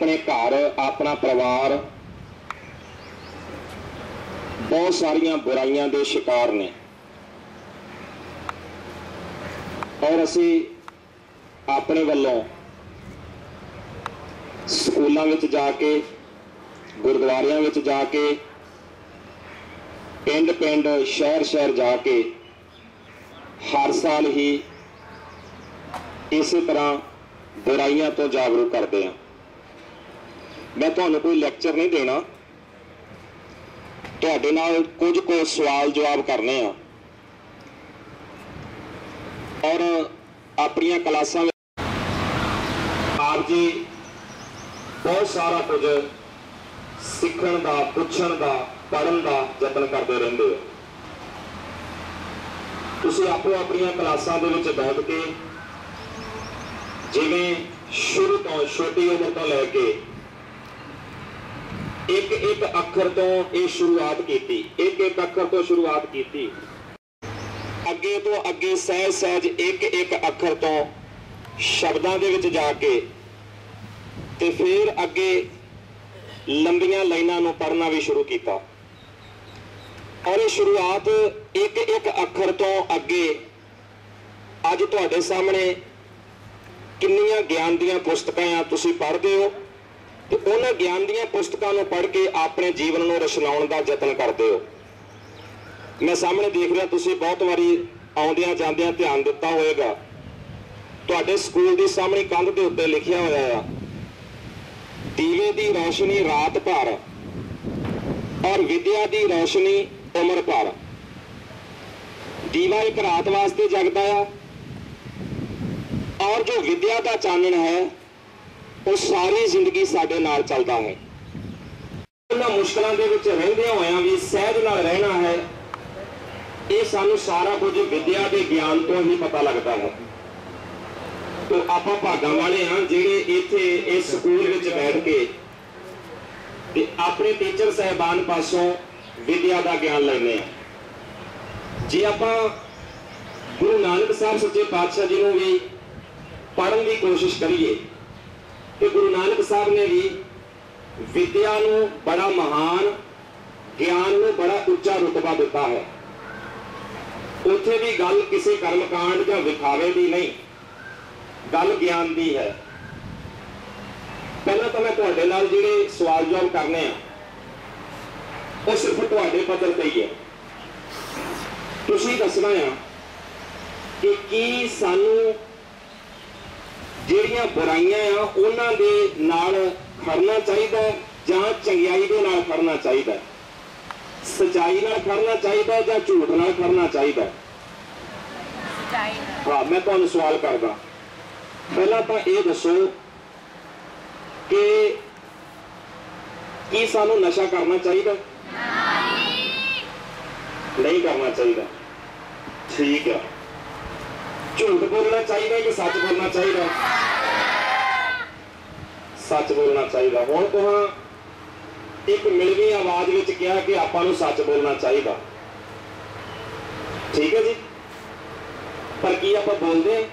ਆਪਣੇ ਘਰ, ਆਪਣਾ ਪਰਿਵਾਰ। ਬਹੁਤ ਸਾਰੀਆਂ ਬੁਰਾਈਆਂ ਦੇ ਸ਼ਿਕਾਰ ਨੇ। ਔਰ ਅਸੀਂ ਆਪਣੇ ਵੱਲੋਂ ਸਕੂਲਾਂ ਵਿੱਚ ਜਾ ਕੇ, ਗੁਰਦੁਆਰਿਆਂ ਵਿੱਚ ਜਾ ਕੇ ਪਿੰਡ ਪਿੰਡ ਸ਼ਹਿਰ ਸ਼ਹਿਰ ਜਾ ਕੇ, ਹਰ ਸਾਲ ਹੀ ਇਸੇ ਤਰ੍ਹਾਂ ਬੁਰਾਈਆਂ ਤੋਂ ਜਾਗਰੂਕ ਕਰਦੇ ਹਾਂ। ਮੈਂ ਤੁਹਾਨੂੰ ਕੋਈ ਲੈਕਚਰ ਨਹੀਂ ਦੇਣਾ। ਤੁਹਾਡੇ ਨਾਲ ਕੁਝ ਕੁ ਸਵਾਲ ਜਵਾਬ ਕਰਨੇ ਆ। ਔਰ ਆਪਣੀਆਂ ਕਲਾਸਾਂ ਆਪ ਜੀ ਬਹੁਤ ਸਾਰਾ ਕੁਝ ਸਿੱਖਣ ਦਾ, ਪੁੱਛਣ ਦਾ, ਪੜ੍ਹਨ ਦਾ ਯਤਨ ਕਰਦੇ ਰਹਿੰਦੇ ਹੋ। ਤੁਸੀਂ ਆਪੋ ਆਪਣੀਆਂ ਕਲਾਸਾਂ ਦੇ ਵਿੱਚ ਬੈਠ ਕੇ ਜਿਵੇਂ ਸ਼ੁਰੂ ਤੋਂ ਛੋਟੀ ਉਮਰ ਤੋਂ ਲੈ ਕੇ ਇੱਕ ਇੱਕ ਅੱਖਰ ਤੋਂ ਇਹ ਸ਼ੁਰੂਆਤ ਕੀਤੀ। ਇੱਕ ਇੱਕ ਅੱਖਰ ਤੋਂ ਸ਼ੁਰੂਆਤ ਕੀਤੀ। ਅੱਗੇ ਤੋਂ ਅੱਗੇ ਸਹਿਜ ਸਹਿਜ ਇੱਕ ਇੱਕ ਅੱਖਰ ਤੋਂ ਸ਼ਬਦਾਂ ਦੇ ਵਿੱਚ ਜਾ ਕੇ ਤੇ ਫਿਰ ਅੱਗੇ ਲੰਬੀਆਂ ਲਾਈਨਾਂ ਨੂੰ ਪੜ੍ਹਨਾ ਵੀ ਸ਼ੁਰੂ ਕੀਤਾ। ਔਰ ਇਹ ਸ਼ੁਰੂਆਤ ਇੱਕ ਇੱਕ ਅੱਖਰ ਤੋਂ ਅੱਗੇ ਅੱਜ ਤੁਹਾਡੇ ਸਾਹਮਣੇ ਕਿੰਨੀਆਂ ਗਿਆਨ ਦੀਆਂ ਪੁਸਤਕਾਂ ਆ ਤੁਸੀਂ ਪੜ੍ਹਦੇ ਹੋ। ਤੇ ਉਹਨਾਂ ਗਿਆਨ ਦੀਆਂ ਪੁਸਤਕਾਂ ਨੂੰ ਪੜ੍ਹ ਕੇ ਆਪਣੇ ਜੀਵਨ ਨੂੰ ਰਚਨਾਉਣ ਦਾ ਯਤਨ ਕਰਦੇ ਹੋ। ਮੈਂ ਸਾਹਮਣੇ ਦੇਖ ਰਿਹਾ ਤੁਸੀਂ ਬਹੁਤ ਵਾਰੀ ਆਉਂਦਿਆਂ ਜਾਂਦਿਆਂ ਧਿਆਨ ਦਿੱਤਾ ਹੋਵੇਗਾ। ਤੁਹਾਡੇ ਸਕੂਲ ਦੀ ਸਾਹਮਣੇ ਕੰਧ ਦੇ ਉੱਤੇ ਲਿਖਿਆ ਹੋਇਆ ਆ, ਦੀਵੇ ਦੀ ਰੌਸ਼ਨੀ ਰਾਤ ਭਰ ਔਰ ਵਿਦਿਆ ਦੀ ਰੌਸ਼ਨੀ ਉਮਰ ਭਰ। ਦੀਵਾ ਇੱਕ ਰਾਤ ਵਾਸਤੇ ਜਗਦਾ ਆ ਔਰ ਜੋ ਵਿਦਿਆ ਦਾ ਚਾਨਣ ਹੈ ਉਹ ਸਾਰੀ ਜ਼ਿੰਦਗੀ ਸਾਡੇ ਨਾਲ ਚੱਲਦਾ ਹੈ। ਉਹਨਾਂ ਮੁਸ਼ਕਲਾਂ ਦੇ ਵਿੱਚ ਰਹਿੰਦਿਆਂ ਹੋਇਆਂ ਵੀ ਸਹਿਜ ਨਾਲ ਰਹਿਣਾ ਹੈ। ਇਹ ਸਾਨੂੰ ਸਾਰਾ ਕੁਝ ਵਿਦਿਆ ਦੇ ਗਿਆਨ ਤੋਂ ਹੀ ਪਤਾ ਲੱਗਦਾ ਹੈ। ਤੋ ਆਪਾਂ ਭਾਗਾਂ ਵਾਲੇ ਹਾਂ ਜਿਹੜੇ ਇੱਥੇ ਇਸ ਸਕੂਲ ਵਿੱਚ ਬੈਠ ਕੇ ਤੇ ਆਪਣੇ ਟੀਚਰ ਸਹਿਬਾਨ ਪਾਸੋਂ ਵਿਦਿਆ ਦਾ ਗਿਆਨ ਲੈਂਦੇ ਆ ਜੇ ਆਪਾਂ ਗੁਰੂ ਨਾਨਕ ਸਾਹਿਬ ਸੱਚੇ ਪਾਤਸ਼ਾਹ ਜੀ ਨੂੰ ਵੀ ਪੜ੍ਹਨ ਦੀ ਕੋਸ਼ਿਸ਼ ਕਰੀਏ ਕਿ ਗੁਰੂ ਨਾਨਕ ਸਾਹਿਬ ਨੇ ਵੀ ਵਿਦਿਆ ਨੂੰ ਬੜਾ ਮਹਾਨ, ਗਿਆਨ ਨੂੰ ਬੜਾ ਉੱਚਾ ਰੁਤਬਾ ਦਿੱਤਾ ਹੈ। ਉੱਥੇ ਵੀ ਗੱਲ ਕਿਸੇ ਕਰਮਕਾਂਡ ਜਾਂ ਵਿਖਾਵੇ ਦੀ ਨਹੀਂ, ਗੱਲ ਗਿਆਨ ਦੀ ਹੈ। ਪਹਿਲਾਂ ਤਾਂ ਮੈਂ ਤੁਹਾਡੇ ਨਾਲ ਜਿਹੜੇ ਸਵਾਲ ਜਵਾਬ ਕਰਨੇ ਆ, ਉਹ ਸਿਰਫ ਤੁਹਾਡੇ ਪੱਧਰ ਤੇ ਹੀ ਹੈ। ਤੁਸੀਂ ਦੱਸਣਾ ਆ ਕਿ ਕੀ ਸਾਨੂੰ ਜਿਹੜੀਆਂ ਬੁਰਾਈਆਂ ਆ ਉਹਨਾਂ ਦੇ ਨਾਲ ਖੜਨਾ ਚਾਹੀਦਾ ਜਾਂ ਚੰਗਿਆਈ ਦੇ ਨਾਲ ਖੜਨਾ ਚਾਹੀਦਾ ਸਚਾਈ ਨਾਲ ਖੜਨਾ ਚਾਹੀਦਾ ਜਾਂ ਝੂਠ ਨਾਲ ਖੜਨਾ ਚਾਹੀਦਾ ਸੱਚਾਈ ਹਾਂ ਮੈਂ ਤੁਹਾਨੂੰ ਸਵਾਲ ਕਰਦਾ। ਪਹਿਲਾਂ ਤਾਂ ਇਹ ਦੱਸੋ ਕਿ ਕੀ ਸਾਨੂੰ ਨਸ਼ਾ ਕਰਨਾ ਚਾਹੀਦਾ ਨਹੀਂ ਕਰਨਾ ਚਾਹੀਦਾ। ਠੀਕ ਆ। ਝੂਠ ਬੋਲਣਾ ਚਾਹੀਦਾ ਕਿ ਸੱਚ ਬੋਲਣਾ ਚਾਹੀਦਾ? ਸੱਚ ਬੋਲਣਾ ਚਾਹੀਦਾ। ਹੁਣ ਤੁਹਾਂ ਇੱਕ ਮਿਲਵੀਂ ਆਵਾਜ਼ ਵਿੱਚ ਕਿਹਾ ਕਿ ਆਪਾਂ ਨੂੰ ਸੱਚ ਬੋਲਣਾ ਚਾਹੀਦਾ। ਠੀਕ ਹੈ ਜੀ? ਪਰ ਕੀ ਆਪਾਂ ਬੋਲਦੇ? ਹਾਂ?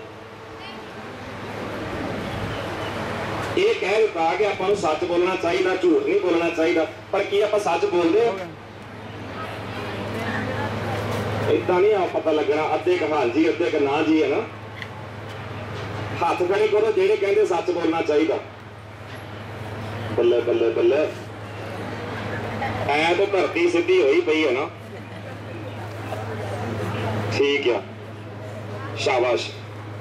ਇਹ ਕਹਿ ਦਿੱਤਾ ਕਿ ਆਪਾਂ ਨੂੰ ਸੱਚ ਬੋਲਣਾ ਚਾਹੀਦਾ, ਝੂਠ ਨਹੀਂ ਬੋਲਣਾ ਚਾਹੀਦਾ। ਪਰ ਕੀ ਆਪਾਂ ਸੱਚ ਬੋਲਦੇ? ਹਾਂ ਇਦਾਂ ਨਹੀਂ ਆ ਪਤਾ ਲੱਗਣਾ, ਅੱਧੇ ਕ ਹਾਂਜੀ ਅੱਧੇ ਕ ਨਾ ਜੀ ਹੈ ਨਾ। ਹੱਥ ਖੜੇ ਕਰੋ, ਜਿਹੜੇ ਕਹਿੰਦੇ ਸੱਚ ਬੋਲਣਾ ਚਾਹੀਦਾ। ਬੱਲੇ ਬੱਲੇ ਬੱਲੇ। ਐ ਤਾਂ ਧਰਤੀ ਸਿੱਧੀ ਹੋਈ ਪਈ ਹੈ ਨਾ। ਠੀਕ ਆ। ਸ਼ਾਬਾਸ਼।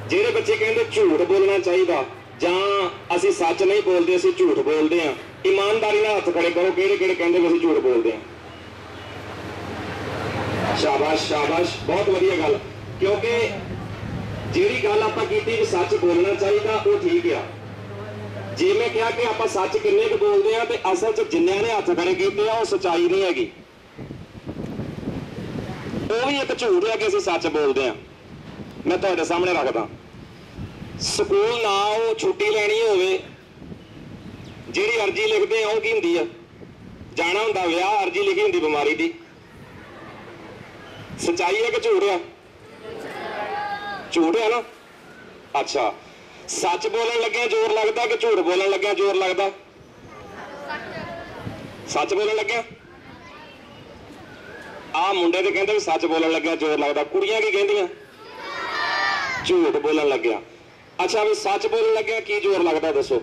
ਜਿਹੜੇ ਬੱਚੇ ਕਹਿੰਦੇ ਝੂਠ ਬੋਲਣਾ ਚਾਹੀਦਾ, ਜਾਂ ਅਸੀਂ ਸੱਚ ਨਹੀਂ ਬੋਲਦੇ, ਅਸੀਂ ਝੂਠ ਬੋਲਦੇ ਆ ਇਮਾਨਦਾਰੀ ਨਾਲ ਹੱਥ ਖੜੇ ਕਰੋ ਕਿਹੜੇ ਕਿਹੜੇ ਕਹਿੰਦੇ ਅਸੀਂ ਝੂਠ ਬੋਲਦੇ ਆ ਸ਼ਾਬਾਸ਼ ਸ਼ਾਬਾਸ਼। ਬਹੁਤ ਵਧੀਆ ਗੱਲ। ਕਿਉਂਕਿ ਜਿਹੜੀ ਗੱਲ ਆਪਾਂ ਕੀਤੀ ਕਿ ਸੱਚ ਬੋਲਣਾ ਚਾਹੀਦਾ, ਉਹ ਠੀਕ ਆ। ਜੇ ਮੈਂ ਕਿਹਾ ਕਿ ਆਪਾਂ ਸੱਚ ਕਿੰਨੇ ਕੁ ਬੋਲਦੇ ਆ, ਤੇ ਅਸਲ 'ਚ ਜਿੰਨਿਆਂ ਨੇ ਹੱਥ ਖੜੇ ਕੀਤੇ ਆ, ਉਹ ਸਚਾਈ ਨਹੀਂ ਹੈਗੀ। ਉਹ ਵੀ ਇੱਕ ਝੂਠ ਹੈ ਕਿ ਅਸੀਂ ਸੱਚ ਬੋਲਦੇ ਆ। ਮੈਂ ਤੁਹਾਡੇ ਸਾਹਮਣੇ ਰੱਖਦਾ। ਸਕੂਲ ਨਾ ਉਹ ਛੁੱਟੀ ਲੈਣੀ ਹੋਵੇ, ਜਿਹੜੀ ਅਰਜੀ ਲਿਖਦੇ ਆ, ਉਹ ਕੀ ਹੁੰਦੀ ਆ? ਜਾਣਾ ਹੁੰਦਾ, ਵਿਆਹ ਅਰਜੀ ਲਿਖੀ ਹੁੰਦੀ ਬਿਮਾਰੀ ਦੀ। ਸਚਾਈ ਹੈ ਕਿ ਝੂਠ ਆ ਝੂਠ ਹੈ ਨਾ? ਅੱਛਾ। ਸੱਚ ਬੋਲਣ ਲੱਗਿਆ ਜ਼ੋਰ ਲੱਗਦਾ ਕਿ ਝੂਠ ਬੋਲਣ ਲੱਗਿਆ ਜ਼ੋਰ ਲੱਗਦਾ? ਸੱਚ ਬੋਲਣ ਲੱਗਿਆ? ਆ ਮੁੰਡੇ ਤੇ ਕਹਿੰਦੇ ਵੀ ਸੱਚ ਬੋਲਣ ਲੱਗਿਆ ਜ਼ੋਰ ਲੱਗਦਾ। ਕੁੜੀਆਂ ਕੀ ਕਹਿੰਦੀਆਂ? ਝੂਠ ਬੋਲਣ ਲੱਗਿਆ। ਅੱਛਾ ਵੀ ਸੱਚ ਬੋਲਣ ਲੱਗਿਆ ਕੀ ਜ਼ੋਰ ਲੱਗਦਾ ਦੱਸੋ?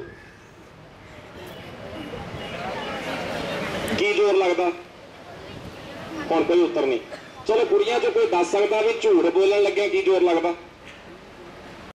ਕੀ ਜ਼ੋਰ ਲੱਗਦਾ? ਹੁਣ ਕੋਈ ਉੱਤਰ ਨਹੀਂ। ਚਲੋ ਕੁੜੀਆਂ 'ਚ ਕੋਈ ਦੱਸ ਸਕਦਾ ਵੀ ਝੂਠ ਬੋਲਣ ਲੱਗਿਆ ਕੀ ਜ਼ੋਰ ਲੱਗਦਾ?